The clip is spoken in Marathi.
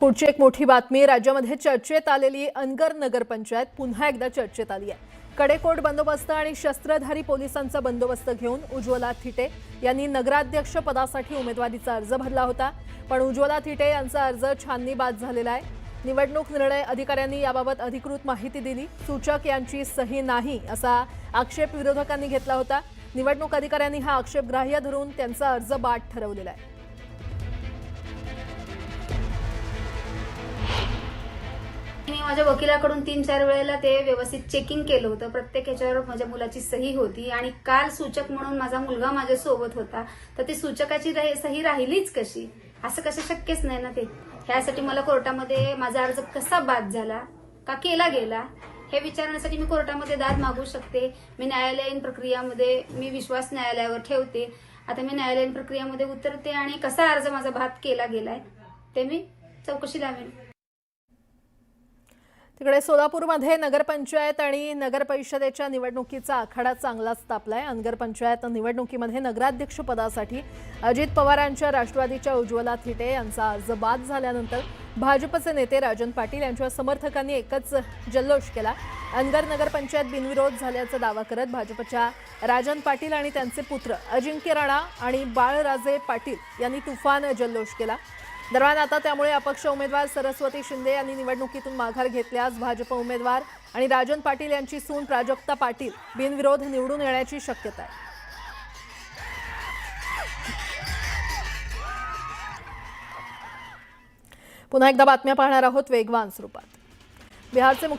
पुढची एक मोठी बातमी राज्यामध्ये चर्चेत आलेली अनगर नगरपंचायत पुन्हा एकदा चर्चेत आली आहे. कडेकोट बंदोबस्त आणि शस्त्रधारी पोलिसांचा बंदोबस्त घेऊन उज्ज्वला थिटे यांनी नगराध्यक्ष पदासाठी उमेदवारीचा अर्ज भरला होता. पण उज्ज्वला थिटे यांचा अर्ज छाननी बाद झालेला आहे. निवडणूक निर्णय अधिकाऱ्यांनी याबाबत अधिकृत माहिती दिली. सूचक यांची सही नाही असा आक्षेप विरोधकांनी घेतला होता. निवडणूक अधिकाऱ्यांनी हा आक्षेप ग्राह्य धरून त्यांचा अर्ज बाद ठरवलेला आहे. माझ्या वकिलाकडून तीन चार वेळेला ते व्यवस्थित चेकिंग केलं होतं. प्रत्येक ह्याच्यावर माझ्या मुलाची सही होती आणि काल सूचक म्हणून माझा मुलगा माझ्या सोबत होता. तर ती सूचकाची सही राहिलीच कशी? असं कसं शक्यच नाही ना ते. ह्यासाठी मला कोर्टामध्ये माझा अर्ज कसा बाद झाला? का केला गेला? हे विचारण्यासाठी मी कोर्टामध्ये दाद मागू शकते. मी न्यायालयीन प्रक्रियामध्ये मी विश्वास न्यायालयावर ठेवते. आता मी न्यायालयीन प्रक्रियामध्ये उतरते आणि कसा अर्ज माझा बाद केला गेलाय? ते मी चौकशी लावेन. तिकडे सोलापूरमध्ये नगरपंचायत आणि नगर परिषदेच्या निवडणुकीचा आखाडा चांगलाच तापलाय नगरपंचायत निवडणुकीमध्ये नगराध्यक्ष पदासाठी अजित पवारांच्या राष्ट्रवादीच्या उज्ज्वला थिटे यांचा अर्ज बाद झाल्यानंतर भाजपचे नेते राजन पाटील यांच्या समर्थकांनी एकच जल्लोष केला. अनगर नगरपंचायत बिनविरोध झाल्याचा दावा करत भाजपच्या राजन पाटील आणि त्यांचे पुत्र अजिंक्य राणा आणि बाळराजे पाटील यांनी तुफान जल्लोष केला. दरम्यान आता त्यामुळे अपक्ष उमेदवार सरस्वती शिंदे यांनी निवडणुकीतून माघार घेतल्यास भाजप उमेदवार आणि राजन पाटील यांची सून प्राजक्ता पाटील बिनविरोध निवडून येण्याची शक्यता आहे. पुन्हा एकदा बातम्या पाहणार आहोत वेगवान स्वरूपात. बिहारचे मुख्य